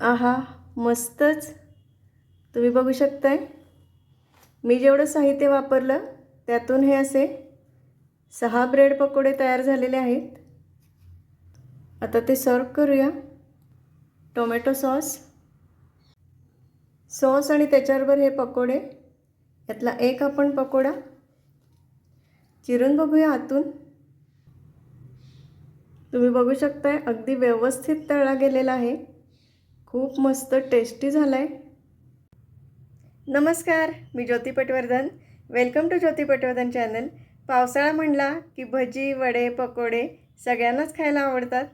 आहा मस्तच. तुम्ही बघू शकताय. मी जेवढं साहित्य वापरलं त्यातून हे असे सहा ब्रेड पकोडे तयार झालेले आहेत. आता ते सर्व करूया. Tomato sauce. सॉस आणि त्याच्याबरोबर हे पकोडे. यातला एक आपण पकोडा. चिरून बघूया आतून. तुम्ही बघू शकताय अगदी व्यवस्थित तळला गेलेला आहे. खूप मस्त टेस्टी झाला आहे नमस्कार मी Jyoti Patwardhan. Welcome to Jyoti Patwardhan channel पावसाळा म्हणला की भजी वडे पकोडे सगळ्यांनाच खायला आवडतात.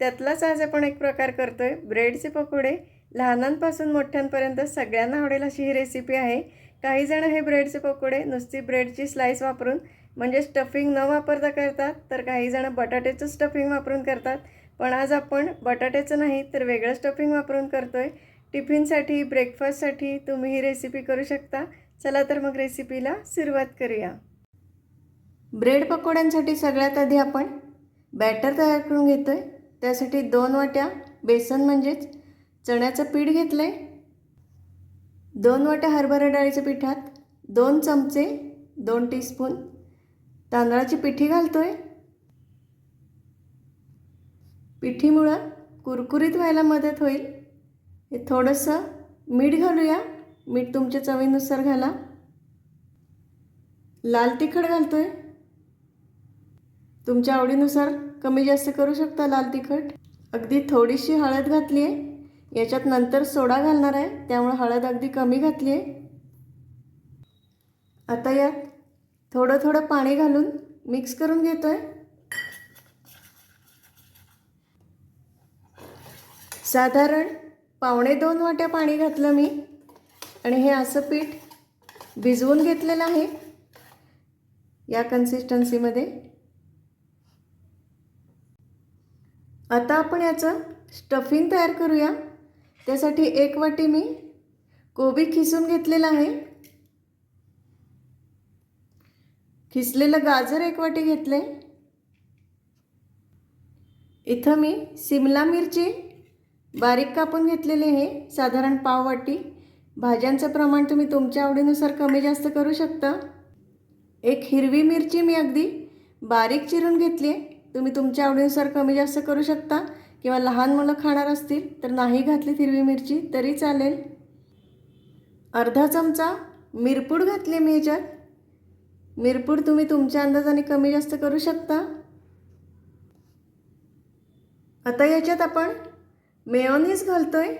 त्यातलाच आज आपण एक प्रकार करतो आहे ब्रेडचे पकोडे. लहानांपासून मोठ्यांपर्यंत सगळ्यांना आवडेल अशी ही रेसिपी आहे. काही जण हे ब्रेडचे पकोडे नुसती ब्रेडची स्लाईस वापरून म्हणजे स्टफिंग न वापरता करतात तर काही जणं बटाट्याचं स्टफिंग वापरून करतात. पण आज आपण बटाट्याचं नाही तर वेगळं स्टफिंग वापरून करतो आहे टिफिनसाठी ब्रेकफास्टसाठी तुम्ही ही रेसिपी करू शकता. चला तर मग रेसिपीला सुरुवात करूया. ब्रेड पकोड्यांसाठी सगळ्यात आधी आपण बॅटर तयार करून घेतो आहे त्यासाठी दोन वाट्या बेसन म्हणजेच चण्याचं पीठ घेतलं आहे दोन वाट्या हरभरा डाळीच्या पिठात दोन चमचे दोन टीस्पून तांदळाची पिठी घालतो आहे पिठीमुळं कुरकुरीत व्हायला मदत होईल. हे थोडंसं मीठ घालूया. मीठ तुमच्या चवीनुसार घाला. लाल तिखट घालतो आहे तुमच्या आवडीनुसार कमी जास्त करू शकता लाल तिखट. अगदी थोडीशी हळद घातली आहे याच्यात नंतर सोडा घालणार आहे. त्यामुळे हळद अगदी कमी घातली आहे आता यात थोडं थोडं पाणी घालून मिक्स करून घेतो आहे साधारण पावणे दोन वाट्या पाणी घातलं मी. आणि हे असं पीठ भिजवून घेतलेलं आहे. या कन्सिस्टन्सीमध्ये आता आपण याचं स्टफिंग तयार करूया. त्यासाठी एक वाटी मी कोबी खिसून घेतलेलं आहे. खिसलेलं गाजर एक वाटी घेतले इथं मी सिमला मिरची बारीक कापून घेतलेले हे साधारण पाव वाटी. भाज्यांचं प्रमाण तुम्ही तुमच्या आवडीनुसार कमी जास्त करू शकता. एक हिरवी मिरची मी अगदी बारीक चिरून घेतली आहे. तुम्ही तुमच्या आवडीनुसार कमी जास्त करू शकता. किंवा लहान मुलं खाणार असतील तर नाही घातली हिरवी मिरची तरी चालेल. अर्धा चमचा मिरपूड घातली मी याच्यात. मिरपूड तुम्ही तुमच्या अंदाजाने कमी जास्त करू शकता. आता याच्यात आपण मेयोनीज आहे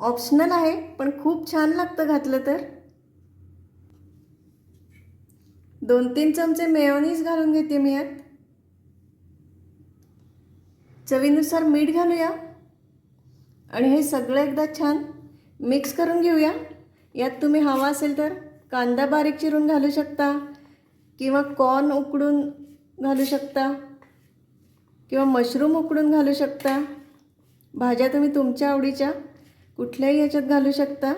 ऑप्शनल आहे पण खूप छान लागतं घातलं तर. दोन तीन चमचे मेयोनीज घालून घेते मी यात. चवीनुसार मीठ घालूया. आणि हे सगळं एकदा छान मिक्स करून घेऊया. यात तुम्ही हवा असेल तर कांदा बारीक चिरून घालू शकता किंवा कॉर्न उकडून घालू शकता किंवा मशरूम उकडून घालू शकता. भाज्या तुम्ही तुमच्या आवडीच्या कुठल्याही याच्यात घालू शकता.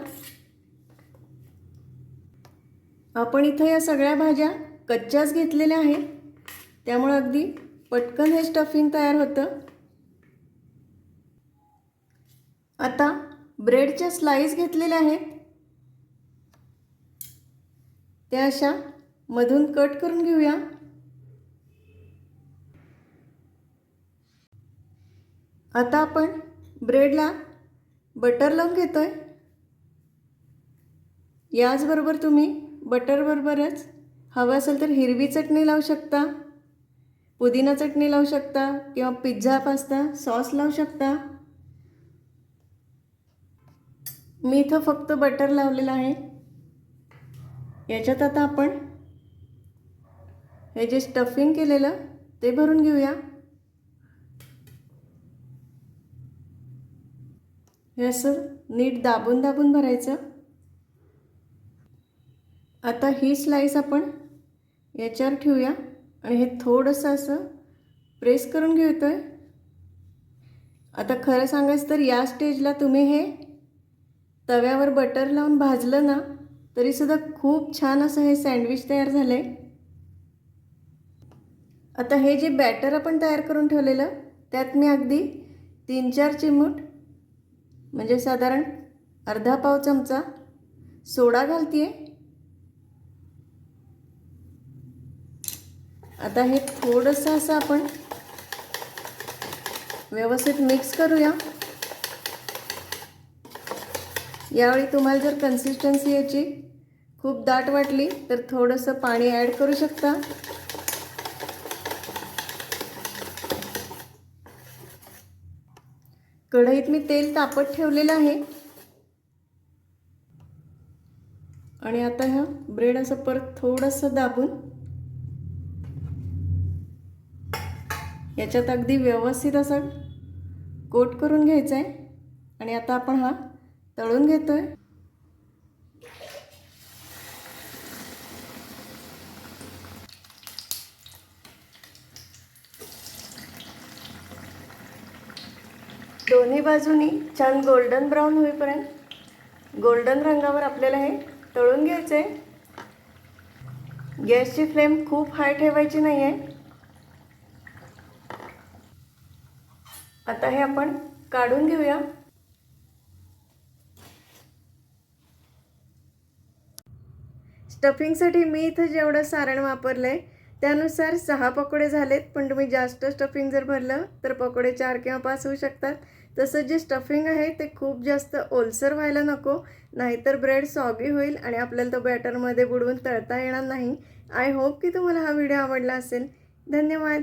आपण इथं या सगळ्या भाज्या कच्च्याच घेतलेल्या आहेत. त्यामुळं अगदी पटकन हे स्टफिंग तयार होतं. आता ब्रेडच्या स्लाईस घेतलेल्या आहेत. त्या अशा मधून कट करून घेऊया. आता आपण ब्रेडला बटर लावून घेतो आहे याचबरोबर तुम्ही बटरबरोबरच हवं असेल तर हिरवी चटणी लावू शकता पुदिना चटणी लावू शकता किंवा पिझ्झा पास्ता सॉस लावू शकता. मी इथं फक्त बटर लावलेलं आहे. याच्यात आता आपण हे जे स्टफिंग केलेलं ते भरून घेऊया. हे असं नीट दाबून दाबून भरायचं. आता ही स्लाईस आपण याच्यावर ठेवूया आणि हे थोडंसं असं प्रेस करून घेतो आहे आता खरं सांगायचं तर या स्टेजला तुम्ही हे तव्यावर बटर लावून भाजलं ना तरीसुद्धा खूप छान असं हे सँडविच तयार झालं आहे आता हे जे बॅटर आपण तयार करून ठेवलेलं त्यात मी अगदी तीन चार चिमूट म्हणजे साधारण अर्धा पाव चमचा सोडा घालते आता हे थोडंसं असं आपण व्यवस्थित मिक्स करूया. यावेळी तुम्हाला जर कन्सिस्टन्सी याची खूप दाट वाटली तर थोडंसं पाणी ॲड करू शकता. कढईत मी तेल तापत ठेवलेलं आहे. आणि आता ह्या ब्रेड असं परत थोडंसं दाबून याच्यात अगदी व्यवस्थित असं कोट करून घ्यायचं आहे आणि आता आपण हा तळून घेतो आहे दोन्ही बाजूनी छान गोल्डन ब्राऊन होईपर्यंत गोल्डन रंगावर आपल्याला हे तळून घ्यायचं आहे गॅसची फ्लेम खूप हाय ठेवायची नाही आहे आता हे आपण काढून घेऊया. स्टफिंगसाठी मी इथं जेवढं सारण वापरलं आहे त्यानुसार सहा पकोडे झालेत पण तुम्ही जास्त स्टफिंग जर भरलं तर पकोडे चार किंवा पाच होऊ शकतात. तसं जे स्टफिंग आहे ते खूप जास्त ओलसर व्हायला नको नाहीतर ब्रेड सॉगी होईल आणि आपल्याला तो बॅटरमध्ये बुडवून तळता येणार नाही. आय होप की तुम्हाला हा व्हिडिओ आवडला असेल. धन्यवाद.